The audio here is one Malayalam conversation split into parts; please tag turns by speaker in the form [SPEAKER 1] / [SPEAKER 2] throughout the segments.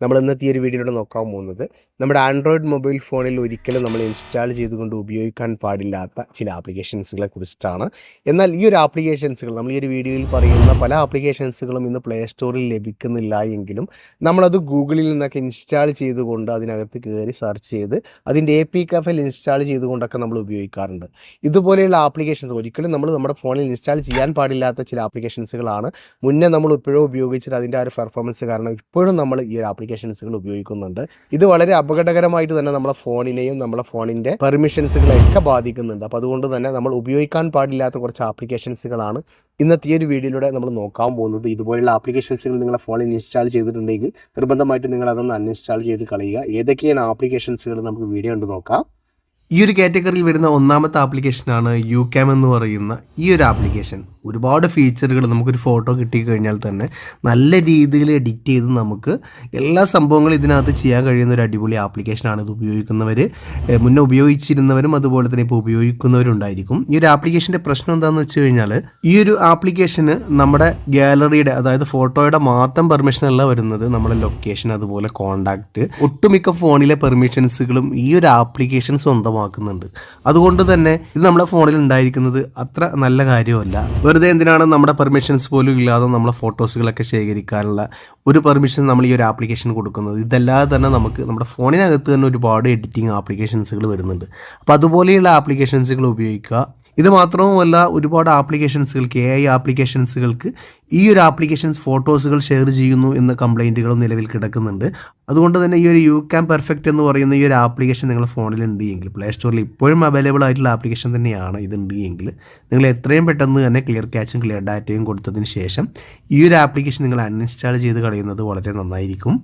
[SPEAKER 1] നമ്മൾ ഇന്നത്തെ ഈ ഒരു വീഡിയോയിലൂടെ നോക്കാൻ പോകുന്നത് നമ്മുടെ ആൻഡ്രോയിഡ് മൊബൈൽ ഫോണിൽ ഒരിക്കലും നമ്മൾ ഇൻസ്റ്റാൾ ചെയ്തുകൊണ്ട് ഉപയോഗിക്കാൻ പാടില്ലാത്ത ചില ആപ്ലിക്കേഷൻസുകളെ കുറിച്ചിട്ടാണ്. എന്നാൽ ഈ ഒരു ആപ്ലിക്കേഷൻസുകൾ നമ്മൾ ഈ ഒരു വീഡിയോയിൽ പറയുന്ന പല ആപ്ലിക്കേഷൻസുകളും ഇന്ന് പ്ലേ സ്റ്റോറിൽ ലഭിക്കുന്നില്ല എങ്കിലും നമ്മളത് ഗൂഗിളിൽ നിന്നൊക്കെ ഇൻസ്റ്റാൾ ചെയ്തുകൊണ്ട് അതിനകത്ത് കയറി സെർച്ച് ചെയ്ത് അതിന്റെ എ പി കഫൽ ഇൻസ്റ്റാൾ ചെയ്തുകൊണ്ടൊക്കെ നമ്മൾ ഉപയോഗിക്കാറുണ്ട്. ഇതുപോലെയുള്ള ആപ്ലിക്കേഷൻസ് ഒരിക്കലും നമ്മൾ നമ്മുടെ ഫോണിൽ ഇൻസ്റ്റാൾ ചെയ്യാൻ പാടില്ലാത്ത ചില ആപ്ലിക്കേഷൻസുകളാണ്. മുന്നേ നമ്മൾ ഇപ്പോഴും ഉപയോഗിച്ചിട്ട് അതിന്റെ ആ ഒരു പെർഫോമൻസ് കാരണം ഇപ്പോഴും നമ്മൾ ഈ ഒരു ആപ്ലിക്കേഷൻസുകൾ ഉപയോഗിക്കുന്നുണ്ട്. ഇത് വളരെ അപകടകരമായിട്ട് തന്നെ നമ്മുടെ ഫോണിനെയും നമ്മുടെ ഫോണിന്റെ പെർമിഷൻസുകളെയൊക്കെ ബാധിക്കുന്നുണ്ട്. അപ്പോൾ അതുകൊണ്ട് തന്നെ നമ്മൾ ഉപയോഗിക്കാൻ പാടില്ലാത്ത കുറച്ച് ആപ്ലിക്കേഷൻസുകളാണ് ഇന്നത്തെ ഈ ഒരു വീഡിയോയിലൂടെ നമ്മൾ നോക്കാൻ പോകുന്നത്. ഇതുപോലുള്ള ആപ്ലിക്കേഷൻസുകൾ നിങ്ങളുടെ ഫോണിൽ ഇൻസ്റ്റാൾ ചെയ്തിട്ടുണ്ടെങ്കിൽ നിർബന്ധമായിട്ട് നിങ്ങൾ അതൊന്ന് അൺഇൻസ്റ്റാൾ ചെയ്ത് കളയുക. ഏതൊക്കെയാണ് ആപ്ലിക്കേഷൻസുകൾ നമുക്ക് വീഡിയോ ഉണ്ട് നോക്കാം.
[SPEAKER 2] ഈ ഒരു കാറ്റഗറിയിൽ വരുന്ന ഒന്നാമത്തെ ആപ്ലിക്കേഷനാണ് യു ക്യാം എന്ന് പറയുന്ന ഈ ഒരു ആപ്ലിക്കേഷൻ ഒരുപാട് ഫീച്ചറുകൾ നമുക്കൊരു ഫോട്ടോ കിട്ടിക്കഴിഞ്ഞാൽ തന്നെ നല്ല രീതിയിൽ എഡിറ്റ് ചെയ്ത് നമുക്ക് എല്ലാ സംഭവങ്ങളും ഇതിനകത്ത് ചെയ്യാൻ കഴിയുന്ന ഒരു അടിപൊളി ആപ്ലിക്കേഷനാണ് ഇത് ഉപയോഗിക്കുന്നവർ മുന്നേ ഉപയോഗിച്ചിരുന്നവരും അതുപോലെ തന്നെ ഇപ്പോൾ ഉപയോഗിക്കുന്നവരുണ്ടായിരിക്കും. ഈ ഒരു ആപ്ലിക്കേഷന്റെ പ്രശ്നം എന്താണെന്ന് വെച്ച് കഴിഞ്ഞാൽ ഈ ഒരു ആപ്ലിക്കേഷന് നമ്മുടെ ഗാലറിയുടെ അതായത് ഫോട്ടോയുടെ മാത്രം പെർമിഷനല്ല വരുന്നത് നമ്മുടെ ലൊക്കേഷൻ അതുപോലെ കോണ്ടാക്ട് ഒട്ടുമിക്ക ഫോണിലെ പെർമിഷൻസുകളും ഈ ഒരു ആപ്ലിക്കേഷൻ സ്വന്തമാക്കുന്നുണ്ട് അതുകൊണ്ട് തന്നെ ഇത് നമ്മുടെ ഫോണിൽ ഉണ്ടായിരിക്കുന്നത് അത്ര നല്ല കാര്യമല്ല. വെറുതെ എന്തിനാണ് നമ്മുടെ പെർമിഷൻസ് പോലും ഇല്ലാതെ നമ്മളെ ഫോട്ടോസുകളൊക്കെ ശേഖരിക്കാനുള്ള ഒരു പെർമിഷൻ നമ്മൾ ഈ ഒരു ആപ്ലിക്കേഷൻ കൊടുക്കുന്നത്? ഇതല്ലാതെ തന്നെ നമുക്ക് നമ്മുടെ ഫോണിനകത്ത് തന്നെ ഒരുപാട് എഡിറ്റിംഗ് ആപ്ലിക്കേഷൻസുകൾ വരുന്നുണ്ട്. അപ്പോൾ അതുപോലെയുള്ള ആപ്ലിക്കേഷൻസുകൾ ഉപയോഗിക്കുക. ഇത് മാത്രവുമല്ല ഒരുപാട് ആപ്ലിക്കേഷൻസുകൾക്ക് എ ഐ ആപ്ലിക്കേഷൻസുകൾക്ക് ഈ ഒരു ആപ്ലിക്കേഷൻസ് ഫോട്ടോസുകൾ ഷെയർ ചെയ്യുന്നു എന്ന കംപ്ലൈന്റുകളും നിലവിൽ കിടക്കുന്നുണ്ട്. അതുകൊണ്ട് തന്നെ ഈ ഒരു യു ക്യാം പെർഫെക്റ്റ് എന്ന് പറയുന്ന ഈ ഒരു ആപ്ലിക്കേഷൻ നിങ്ങളുടെ ഫോണിൽ ഉണ്ട് എങ്കിൽ പ്ലേ സ്റ്റോറിൽ ഇപ്പോഴും അവൈലബിൾ ആയിട്ടുള്ള ആപ്ലിക്കേഷൻ തന്നെയാണ് ഇതുണ്ട് എങ്കിൽ നിങ്ങൾ എത്രയും പെട്ടെന്ന് തന്നെ ക്ലിയർ ക്യാച്ചും ക്ലിയർ ഡാറ്റയും കൊടുത്തതിന് ശേഷം ഈ ഒരു ആപ്ലിക്കേഷൻ നിങ്ങൾ അൺഇൻസ്റ്റാൾ ചെയ്ത് കളയുന്നത് വളരെ നന്നായിരിക്കും.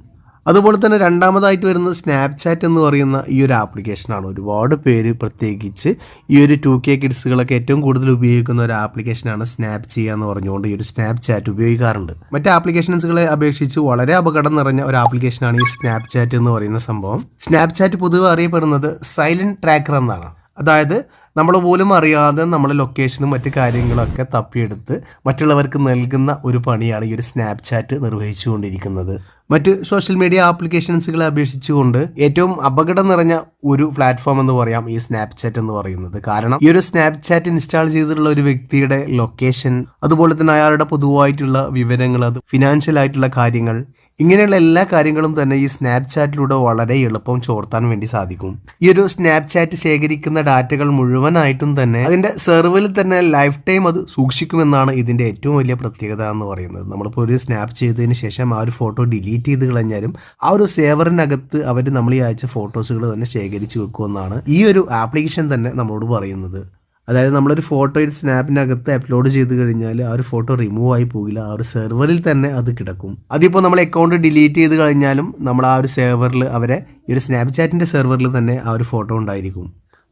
[SPEAKER 2] അതുപോലെ തന്നെ രണ്ടാമതായിട്ട് വരുന്നത് സ്നാപ്ചാറ്റ് എന്ന് പറയുന്ന ഈ ഒരു ആപ്ലിക്കേഷനാണ് ഒരുപാട് പേര് പ്രത്യേകിച്ച് ഈ ഒരു ടു കെ കിഡ്സുകളൊക്കെ ഏറ്റവും കൂടുതൽ ഉപയോഗിക്കുന്ന ഒരു ആപ്ലിക്കേഷനാണ് സ്നാപ്പ് ചെയ്യുക എന്ന് പറഞ്ഞുകൊണ്ട് ഈ ഒരു സ്നാപ്ചാറ്റ് ഉപയോഗിക്കാറുണ്ട്. മറ്റ് ആപ്ലിക്കേഷൻസുകളെ അപേക്ഷിച്ച് വളരെ അപകടം നിറഞ്ഞ ഒരു ആപ്ലിക്കേഷനാണ് ഈ സ്നാപ്ചാറ്റ് എന്ന് പറയുന്ന സംഭവം. സ്നാപ്ചാറ്റ് പൊതുവെ അറിയപ്പെടുന്നത് സൈലന്റ് ട്രാക്കർ എന്നാണ്. അതായത് നമ്മൾ പോലും അറിയാതെ നമ്മളെ ലൊക്കേഷനും മറ്റു കാര്യങ്ങളൊക്കെ തപ്പിയെടുത്ത് മറ്റുള്ളവർക്ക് നൽകുന്ന ഒരു പണിയാണ് ഈ ഒരു സ്നാപ്ചാറ്റ് നിർവഹിച്ചുകൊണ്ടിരിക്കുന്നത്. മറ്റ് സോഷ്യൽ മീഡിയ ആപ്ലിക്കേഷൻസുകളെ അപേക്ഷിച്ചുകൊണ്ട് ഏറ്റവും അപകടം നിറഞ്ഞ ഒരു പ്ലാറ്റ്ഫോം എന്ന് പറയാം ഈ സ്നാപ്ചാറ്റ് എന്ന് പറയുന്നത്. കാരണം ഈ ഒരു സ്നാപ്ചാറ്റ് ഇൻസ്റ്റാൾ ചെയ്തിട്ടുള്ള ഒരു വ്യക്തിയുടെ ലൊക്കേഷൻ അതുപോലെ തന്നെ അയാളുടെ പൊതുവായിട്ടുള്ള വിവരങ്ങൾ അത് ഫിനാൻഷ്യൽ ആയിട്ടുള്ള കാര്യങ്ങൾ ഇങ്ങനെയുള്ള എല്ലാ കാര്യങ്ങളും തന്നെ ഈ സ്നാപ്ചാറ്റിലൂടെ വളരെ എളുപ്പം ചോർത്താൻ വേണ്ടി സാധിക്കും. ഈ ഒരു സ്നാപ്ചാറ്റ് ശേഖരിക്കുന്ന ഡാറ്റകൾ മുഴുവനായിട്ടും തന്നെ അതിന്റെ സെർവറിൽ തന്നെ ലൈഫ് ടൈം അത് സൂക്ഷിക്കുമെന്നാണ് ഇതിന്റെ ഏറ്റവും വലിയ പ്രത്യേകത എന്ന് പറയുന്നത്. നമ്മളിപ്പോൾ ഒരു സ്നാപ്പ് ചെയ്തതിന് ശേഷം ആ ഒരു ഫോട്ടോ ഡിലീറ്റ് ചെയ്ത് കളഞ്ഞാലും ആ ഒരു സേവറിനകത്ത് അവർ നമ്മൾ ഈ അയച്ച ഫോട്ടോസുകൾ തന്നെ ശേഖരിച്ച് വെക്കുമെന്നാണ് ഈ ഒരു ആപ്ലിക്കേഷൻ തന്നെ നമ്മളോട് പറയുന്നത്. അതായത് നമ്മളൊരു ഫോട്ടോ ഒരു സ്നാപ്പിനകത്ത് അപ്ലോഡ് ചെയ്ത് കഴിഞ്ഞാൽ ആ ഒരു ഫോട്ടോ റിമൂവ് ആയി പോകില്ല ആ ഒരു സെർവറിൽ തന്നെ അത് കിടക്കും. അതിപ്പോൾ നമ്മൾ അക്കൗണ്ട് ഡിലീറ്റ് ചെയ്ത് കഴിഞ്ഞാലും നമ്മൾ ആ ഒരു സെർവറിൽ അവരെ ഈ ഒരു സ്നാപ്ചാറ്റിന്റെ സെർവറിൽ തന്നെ ആ ഒരു ഫോട്ടോ ഉണ്ടായിരിക്കും.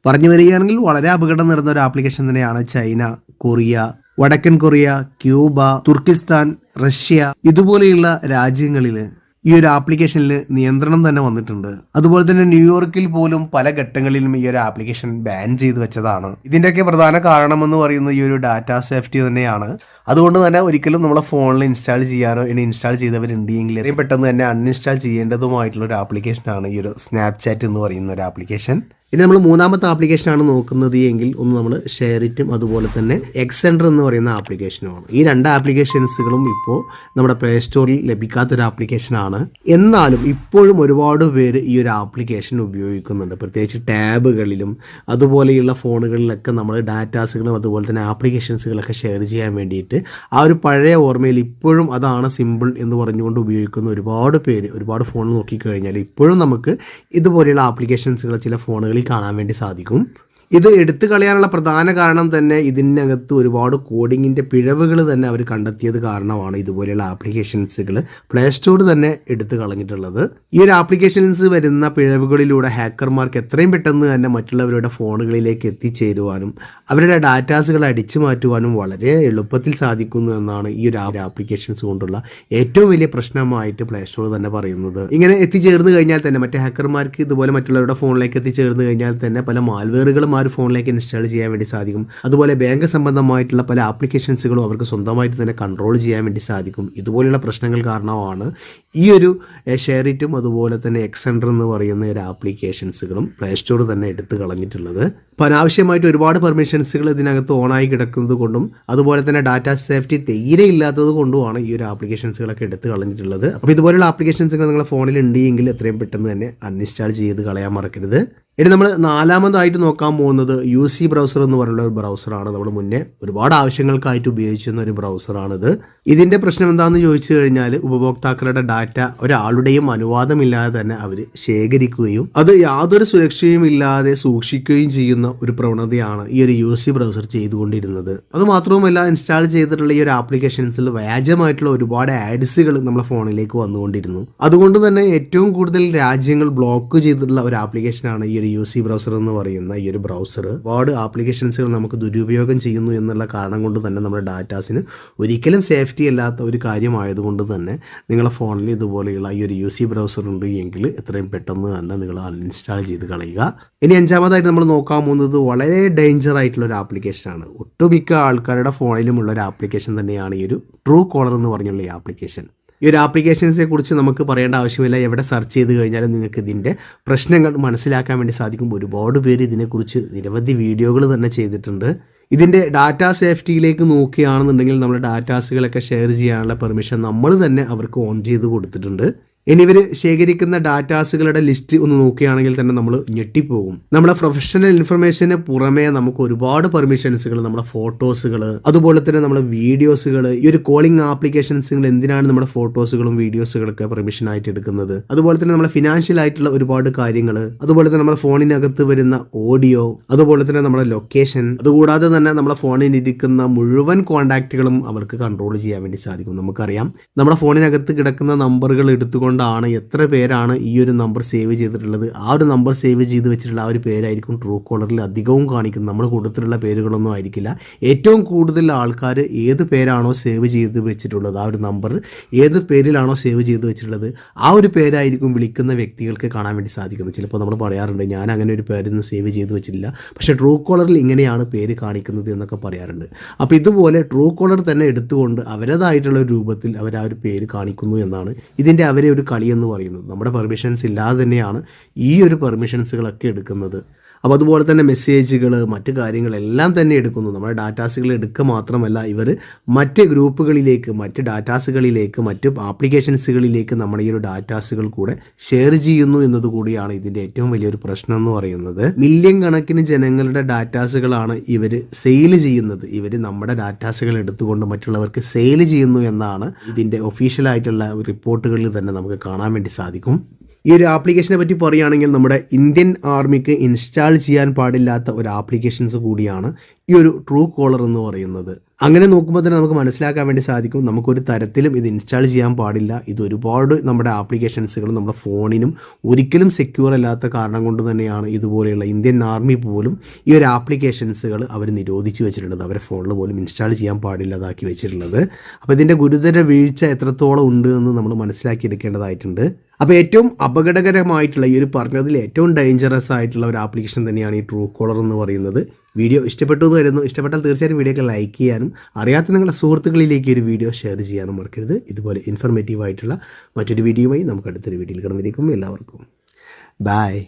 [SPEAKER 2] പറഞ്ഞു വരികയാണെങ്കിൽ വളരെ അപകടം നിറഞ്ഞ ഒരു ആപ്ലിക്കേഷൻ തന്നെയാണ് ചൈന കൊറിയ വടക്കൻ കൊറിയ ക്യൂബ തുർക്കിസ്ഥാൻ റഷ്യ ഇതുപോലെയുള്ള രാജ്യങ്ങളിൽ ഈ ഒരു ആപ്ലിക്കേഷനിൽ നിയന്ത്രണം തന്നെ വന്നിട്ടുണ്ട്. അതുപോലെ തന്നെ ന്യൂയോർക്കിൽ പോലും പല ഘട്ടങ്ങളിലും ഈ ഒരു ആപ്ലിക്കേഷൻ ബാൻ ചെയ്ത് വെച്ചതാണ്. ഇതിന്റെയൊക്കെ പ്രധാന കാരണം എന്ന് പറയുന്നത് ഈ ഒരു ഡാറ്റ സേഫ്റ്റി തന്നെയാണ്. അതുകൊണ്ട് തന്നെ ഒരിക്കലും നമ്മളെ ഫോണിൽ ഇൻസ്റ്റാൾ ചെയ്യാനോ ഇനി ഇൻസ്റ്റാൾ ചെയ്തവരുണ്ടെങ്കിൽ എത്രയും പെട്ടെന്ന് തന്നെ അൺഇൻസ്റ്റാൾ ചെയ്യേണ്ടതുമായിട്ടുള്ള ഒരു ആപ്ലിക്കേഷനാണ് ഈ ഒരു സ്നാപ്ചാറ്റ് എന്ന് പറയുന്ന ഒരു ആപ്ലിക്കേഷൻ. ഇനി നമ്മൾ മൂന്നാമത്തെ ആപ്ലിക്കേഷനാണ് നോക്കുന്നത് എങ്കിൽ ഒന്ന് നമ്മൾ ഷെയറിറ്റും അതുപോലെ തന്നെ എക്സെൻഡർ എന്ന് പറയുന്ന ആപ്ലിക്കേഷനുമാണ് ഈ രണ്ട് ആപ്ലിക്കേഷൻസുകളും ഇപ്പോൾ നമ്മുടെ പ്ലേ സ്റ്റോറിൽ ലഭിക്കാത്തൊരു ആപ്ലിക്കേഷനാണ് എന്നാലും ഇപ്പോഴും ഒരുപാട് പേര് ഈ ഒരു ആപ്ലിക്കേഷൻ ഉപയോഗിക്കുന്നുണ്ട്. പ്രത്യേകിച്ച് ടാബുകളിലും അതുപോലെയുള്ള ഫോണുകളിലൊക്കെ നമ്മൾ ഡാറ്റാസുകളും അതുപോലെ തന്നെ ആപ്ലിക്കേഷൻസുകളൊക്കെ ഷെയർ ചെയ്യാൻ വേണ്ടിയിട്ട് ആ ഒരു പഴയ ഓർമ്മയിൽ ഇപ്പോഴും അതാണ് സിമ്പിൾ എന്ന് പറഞ്ഞുകൊണ്ട് ഉപയോഗിക്കുന്ന ഒരുപാട് പേര് ഒരുപാട് ഫോൺ നോക്കിക്കഴിഞ്ഞാൽ ഇപ്പോഴും നമുക്ക് ഇതുപോലെയുള്ള ആപ്ലിക്കേഷൻസുകൾ ചില ഫോണുകളിൽ കാണാൻ വേണ്ടി സാധിക്കും. ഇത് എടുത്തു കളയാനുള്ള പ്രധാന കാരണം തന്നെ ഇതിനകത്ത് ഒരുപാട് കോഡിങ്ങിന്റെ പിഴവുകൾ തന്നെ അവർ കണ്ടെത്തിയത് കാരണമാണ് ഇതുപോലെയുള്ള ആപ്ലിക്കേഷൻസുകൾ പ്ലേ സ്റ്റോറിൽ തന്നെ എടുത്തു കളഞ്ഞിട്ടുള്ളത്. ഈ ഒരു ആപ്ലിക്കേഷൻസ് വരുന്ന പിഴവുകളിലൂടെ ഹാക്കർമാർക്ക് എത്രയും പെട്ടെന്ന് തന്നെ മറ്റുള്ളവരുടെ ഫോണുകളിലേക്ക് എത്തിച്ചേരുവാനും അവരുടെ ഡാറ്റാസുകൾ അടിച്ചു മാറ്റുവാനും വളരെ എളുപ്പത്തിൽ സാധിക്കുന്നു എന്നാണ് ഈ ഒരു ആപ്ലിക്കേഷൻസ് കൊണ്ടുള്ള ഏറ്റവും വലിയ പ്രശ്നമായിട്ട് പ്ലേ സ്റ്റോർ തന്നെ പറയുന്നത്. ഇങ്ങനെ എത്തിച്ചേർന്ന് കഴിഞ്ഞാൽ തന്നെ മറ്റേ ഹാക്കർമാർക്ക് ഇതുപോലെ മറ്റുള്ളവരുടെ ഫോണിലേക്ക് എത്തിച്ചേർന്ന് കഴിഞ്ഞാൽ തന്നെ പല മാൽവേറുകളും ആ ഒരു ഫോണിലേക്ക് ഇൻസ്റ്റാൾ ചെയ്യാൻ വേണ്ടി സാധിക്കും. അതുപോലെ ബാങ്ക് സംബന്ധമായിട്ടുള്ള പല ആപ്ലിക്കേഷൻസുകളും അവർക്ക് സ്വന്തമായിട്ട് തന്നെ കൺട്രോൾ ചെയ്യാൻ വേണ്ടി സാധിക്കും. ഇതുപോലെയുള്ള പ്രശ്നങ്ങൾ കാരണമാണ് ഈ ഒരു ഷെയറിറ്റും അതുപോലെ തന്നെ എക്സെൻഡർ എന്ന് പറയുന്ന ഒരു ആപ്ലിക്കേഷൻസുകളും പ്ലേ സ്റ്റോർ തന്നെ എടുത്തു കളഞ്ഞിട്ടുള്ളത്. അപ്പോൾ അനാവശ്യമായിട്ട് ഒരുപാട് പെർമിഷൻസുകൾ ഇതിനകത്ത് ഓണായി കിടക്കുന്നത് കൊണ്ടും അതുപോലെ തന്നെ ഡാറ്റ സേഫ്റ്റി തീരെ ഇല്ലാത്തത് കൊണ്ടുമാണ് ഈ ഒരു ആപ്ലിക്കേഷൻസുകളൊക്കെ എടുത്ത് കളഞ്ഞിട്ടുള്ളത്. അപ്പോൾ ഇതുപോലെയുള്ള ആപ്ലിക്കേഷൻസുകൾ നിങ്ങളുടെ ഫോണിൽ ഉണ്ടെങ്കിൽ എത്രയും പെട്ടെന്ന് തന്നെ അൺഇൻസ്റ്റാൾ ചെയ്ത് കളയാൻ മറക്കരുത്. ഇനി നമ്മൾ നാലാമതായിട്ട് നോക്കാൻ പോകുന്നത് യു സി ബ്രൗസർ എന്ന് പറയുന്ന ഒരു ബ്രൗസറാണ് നമ്മൾ മുന്നേ ഒരുപാട് ആവശ്യങ്ങൾക്കായിട്ട് ഉപയോഗിച്ചിരുന്ന ഒരു ബ്രൗസറാണിത് ഇതിന്റെ പ്രശ്നം എന്താണെന്ന് ചോദിച്ചു കഴിഞ്ഞാൽ ഉപഭോക്താക്കളുടെ ഡാറ്റ ഒരാളുടെയും അനുവാദമില്ലാതെ തന്നെ അവർ ശേഖരിക്കുകയും അത് യാതൊരു സുരക്ഷയും ഇല്ലാതെ സൂക്ഷിക്കുകയും ചെയ്യുന്ന ഒരു പ്രവണതയാണ് ഈ ഒരു യു സി ബ്രൗസർ ചെയ്തുകൊണ്ടിരുന്നത്. അത് മാത്രവുമല്ല ഇൻസ്റ്റാൾ ചെയ്തിട്ടുള്ള ഈ ഒരു ആപ്ലിക്കേഷൻസിൽ വ്യാജമായിട്ടുള്ള ഒരുപാട് ആഡ്സുകൾ നമ്മുടെ ഫോണിലേക്ക് വന്നുകൊണ്ടിരുന്നു. അതുകൊണ്ട് തന്നെ ഏറ്റവും കൂടുതൽ രാജ്യങ്ങൾ ബ്ലോക്ക് ചെയ്തിട്ടുള്ള ഒരു ആപ്ലിക്കേഷനാണ് ഈ ഒരു യു സി ബ്രൗസർ എന്ന് പറയുന്ന ഈ ഒരു ബ്രൗസർ ഒരുപാട് ആപ്ലിക്കേഷൻസുകൾ നമുക്ക് ദുരുപയോഗം ചെയ്യുന്നു എന്നുള്ള കാരണം കൊണ്ട് തന്നെ നമ്മുടെ ഡാറ്റാസിന് ഒരിക്കലും സേഫ്റ്റി അല്ലാത്ത ഒരു കാര്യമായതുകൊണ്ട് തന്നെ നിങ്ങളുടെ ഫോണിൽ ഇതുപോലെയുള്ള ഈ ഒരു യു സി ബ്രൗസർ ഉണ്ട് എങ്കിൽ എത്രയും പെട്ടെന്ന് തന്നെ നിങ്ങൾ അൺഇൻസ്റ്റാൾ ചെയ്ത് കളയുക. ഇനി അഞ്ചാമതായിട്ട് നമ്മൾ നോക്കാൻ പോകുന്നത് വളരെ ഡേഞ്ചർ ആയിട്ടുള്ള ഒരു ആപ്ലിക്കേഷനാണ് ഒട്ടുമിക്ക ആൾക്കാരുടെ ഫോണിലുമുള്ള ഒരു ആപ്ലിക്കേഷൻ തന്നെയാണ് ഈ ഒരു ട്രൂ കോളർ എന്ന് പറഞ്ഞുള്ള ഈ ആപ്ലിക്കേഷൻ ഈ ഒരു ആപ്ലിക്കേഷൻസിനെ കുറിച്ച് നമുക്ക് പറയേണ്ട ആവശ്യമില്ല. എവിടെ സെർച്ച് ചെയ്ത് കഴിഞ്ഞാലും നിങ്ങൾക്ക് ഇതിന്റെ പ്രശ്നങ്ങൾ മനസ്സിലാക്കാൻ വേണ്ടി സാധിക്കും. ഒരുപാട് പേര് ഇതിനെക്കുറിച്ച് നിരവധി വീഡിയോകൾ തന്നെ ചെയ്തിട്ടുണ്ട്. ഇതിന്റെ ഡാറ്റ സേഫ്റ്റിയിലേക്ക് നോക്കുകയാണെന്നുണ്ടെങ്കിൽ നമ്മുടെ ഡാറ്റാസുകളൊക്കെ ഷെയർ ചെയ്യാനുള്ള പെർമിഷൻ നമ്മൾ തന്നെ അവർക്ക് ഓൺ ചെയ്ത് കൊടുത്തിട്ടുണ്ട്. ഇനി ഇവർ ശേഖരിക്കുന്ന ഡാറ്റാസുകളുടെ ലിസ്റ്റ് ഒന്ന് നോക്കുകയാണെങ്കിൽ തന്നെ നമ്മൾ ഞെട്ടിപ്പോകും. നമ്മുടെ പ്രൊഫഷണൽ ഇൻഫർമേഷന് പുറമേ നമുക്ക് ഒരുപാട് പെർമിഷൻസുകൾ നമ്മുടെ ഫോട്ടോസുകൾ അതുപോലെ തന്നെ നമ്മുടെ വീഡിയോസുകൾ ഈ ഒരു കോളിംഗ് ആപ്ലിക്കേഷൻസുകൾ എന്തിനാണ് നമ്മുടെ ഫോട്ടോസുകളും വീഡിയോസുകളൊക്കെ പെർമിഷൻ ആയിട്ട് എടുക്കുന്നത്? അതുപോലെ തന്നെ നമ്മുടെ ഫിനാൻഷ്യൽ ആയിട്ടുള്ള ഒരുപാട് കാര്യങ്ങൾ അതുപോലെ തന്നെ നമ്മുടെ ഫോണിനകത്ത് വരുന്ന ഓഡിയോ അതുപോലെ തന്നെ നമ്മുടെ ലൊക്കേഷൻ അതുകൂടാതെ തന്നെ നമ്മുടെ ഫോണിൽ ഇരിക്കുന്ന മുഴുവൻ കോൺടാക്റ്റുകളും അവർക്ക് കൺട്രോൾ ചെയ്യാൻ വേണ്ടി സാധിക്കും. നമുക്കറിയാം. നമ്മുടെ ഫോണിനകത്ത് കിടക്കുന്ന നമ്പറുകൾ എടുത്തുകൊണ്ടാണ് എത്ര പേരാണ് ഈ ഒരു നമ്പർ സേവ് ചെയ്തിട്ടുള്ളത്. ആ ഒരു നമ്പർ സേവ് ചെയ്ത് വെച്ചിട്ടുള്ള ആ ഒരു പേരായിരിക്കും ട്രൂ കോളറിൽ അധികവും കാണിക്കുന്നത്. നമ്മൾ കൊടുത്തിട്ടുള്ള പേരുകളൊന്നും ആയിരിക്കില്ല. ഏറ്റവും കൂടുതൽ ആൾക്കാർ ഏത് പേരാണോ സേവ് ചെയ്ത് വെച്ചിട്ടുള്ളത് ആ ഒരു നമ്പർ ഏത് പേരിലാണോ സേവ് ചെയ്ത് വെച്ചിട്ടുള്ളത് ആ ഒരു പേരായിരിക്കും വിളിക്കുന്ന വ്യക്തികൾക്ക് കാണാൻ വേണ്ടി സാധിക്കുന്നത്. ചിലപ്പോൾ നമ്മൾ പറയാറുണ്ട് ഞാൻ അങ്ങനെ ഒരു പേരൊന്നും സേവ് ചെയ്ത് വെച്ചിട്ടില്ല. പക്ഷേ ട്രൂ കോളറിൽ ഇങ്ങനെയാണ് പേര് കാണിക്കുന്നത് എന്നൊക്കെ പറയാറുണ്ട്. അപ്പോൾ ഇതുപോലെ ട്രൂ കോളർ തന്നെ എടുത്തുകൊണ്ട് അവരതായിട്ടുള്ള രൂപത്തിൽ അവർ ആ ഒരു പേര് കാണിക്കുന്നു എന്നാണ് ഇതിന്റെ അവരെ ഒരു കളി എന്ന് പറയുന്നത്. നമ്മുടെ പെർമിഷൻസ് ഇല്ലാതെ തന്നെയാണ് ഈ ഒരു പെർമിഷൻസുകളൊക്കെ എടുക്കുന്നത്. അപ്പോൾ അതുപോലെ തന്നെ മെസ്സേജുകൾ മറ്റു കാര്യങ്ങളെല്ലാം തന്നെ എടുക്കുന്നു. നമ്മുടെ ഡാറ്റാസുകൾ എടുക്കുക മാത്രമല്ല ഇവർ മറ്റ് ഗ്രൂപ്പുകളിലേക്ക് മറ്റ് ഡാറ്റാസുകളിലേക്ക് മറ്റ് ആപ്ലിക്കേഷൻസുകളിലേക്ക് നമ്മുടെ ഈ ഒരു ഡാറ്റാസുകൾ കൂടെ ഷെയർ ചെയ്യുന്നു എന്നതുകൂടിയാണ് ഇതിന്റെ ഏറ്റവും വലിയൊരു പ്രശ്നം എന്ന് പറയുന്നത്. മില്യൺ കണക്കിന് ജനങ്ങളുടെ ഡാറ്റാസുകളാണ് ഇവർ സെയിൽ ചെയ്യുന്നത്. ഇവർ നമ്മുടെ ഡാറ്റാസുകൾ എടുത്തുകൊണ്ട് മറ്റുള്ളവർക്ക് സെയിൽ ചെയ്യുന്നു എന്നാണ് ഇതിന്റെ ഒഫീഷ്യലായിട്ടുള്ള റിപ്പോർട്ടുകളിൽ തന്നെ നമുക്ക് കാണാൻ വേണ്ടി സാധിക്കും. ഈ ഒരു ആപ്ലിക്കേഷനെ പറ്റി പറയുകയാണെങ്കിൽ നമ്മുടെ ഇന്ത്യൻ ആർമിക്ക് ഇൻസ്റ്റാൾ ചെയ്യാൻ പാടില്ലാത്ത ഒരു ആപ്ലിക്കേഷൻസ് കൂടിയാണ് ഈ ഒരു ട്രൂ കോളർ എന്ന് പറയുന്നത്. അങ്ങനെ നോക്കുമ്പോൾ തന്നെ നമുക്ക് മനസ്സിലാക്കാൻ വേണ്ടി സാധിക്കും നമുക്കൊരു തരത്തിലും ഇത് ഇൻസ്റ്റാൾ ചെയ്യാൻ പാടില്ല. ഇത് ഒരുപാട് നമ്മുടെ ആപ്ലിക്കേഷൻസുകൾ നമ്മുടെ ഫോണിനും ഒരിക്കലും സെക്യൂർ അല്ലാത്ത കാരണം കൊണ്ട് തന്നെയാണ് ഇതുപോലെയുള്ള ഇന്ത്യൻ ആർമി പോലും ഈ ഒരു ആപ്ലിക്കേഷൻസുകൾ അവർ നിരോധിച്ച് വെച്ചിട്ടുള്ളത്. അവരെ ഫോണിൽ പോലും ഇൻസ്റ്റാൾ ചെയ്യാൻ പാടില്ലാതാക്കി വെച്ചിട്ടുള്ളത്. അപ്പോൾ ഇതിന്റെ ഗുരുതര വീഴ്ച എത്രത്തോളം ഉണ്ട് എന്ന് നമ്മൾ മനസ്സിലാക്കി എടുക്കേണ്ടതായിട്ടുണ്ട്. അപ്പോൾ ഏറ്റവും അപകടകരമായിട്ടുള്ള ഈ ഒരു പറഞ്ഞതിൽ ഏറ്റവും ഡേഞ്ചറസ് ആയിട്ടുള്ള ഒരു ആപ്ലിക്കേഷൻ തന്നെയാണ് ഈ ട്രൂ കോളർ എന്ന് പറയുന്നത്. വീഡിയോ ഇഷ്ടപ്പെട്ടു എന്ന് വരുന്നു ഇഷ്ടപ്പെട്ടാൽ തീർച്ചയായും വീഡിയോ ഒക്കെ ലൈക്ക് ചെയ്യാനും അറിയാത്ത നിങ്ങളുടെ സുഹൃത്തുക്കളിലേക്ക് ഒരു വീഡിയോ ഷെയർ ചെയ്യാനും മറക്കരുത്. ഇതുപോലെ ഇൻഫർമേറ്റീവ് ആയിട്ടുള്ള മറ്റൊരു വീഡിയോയുമായി നമുക്ക് അടുത്തൊരു വീഡിയോയിൽ കിടന്നിരിക്കും. എല്ലാവർക്കും. ബായ്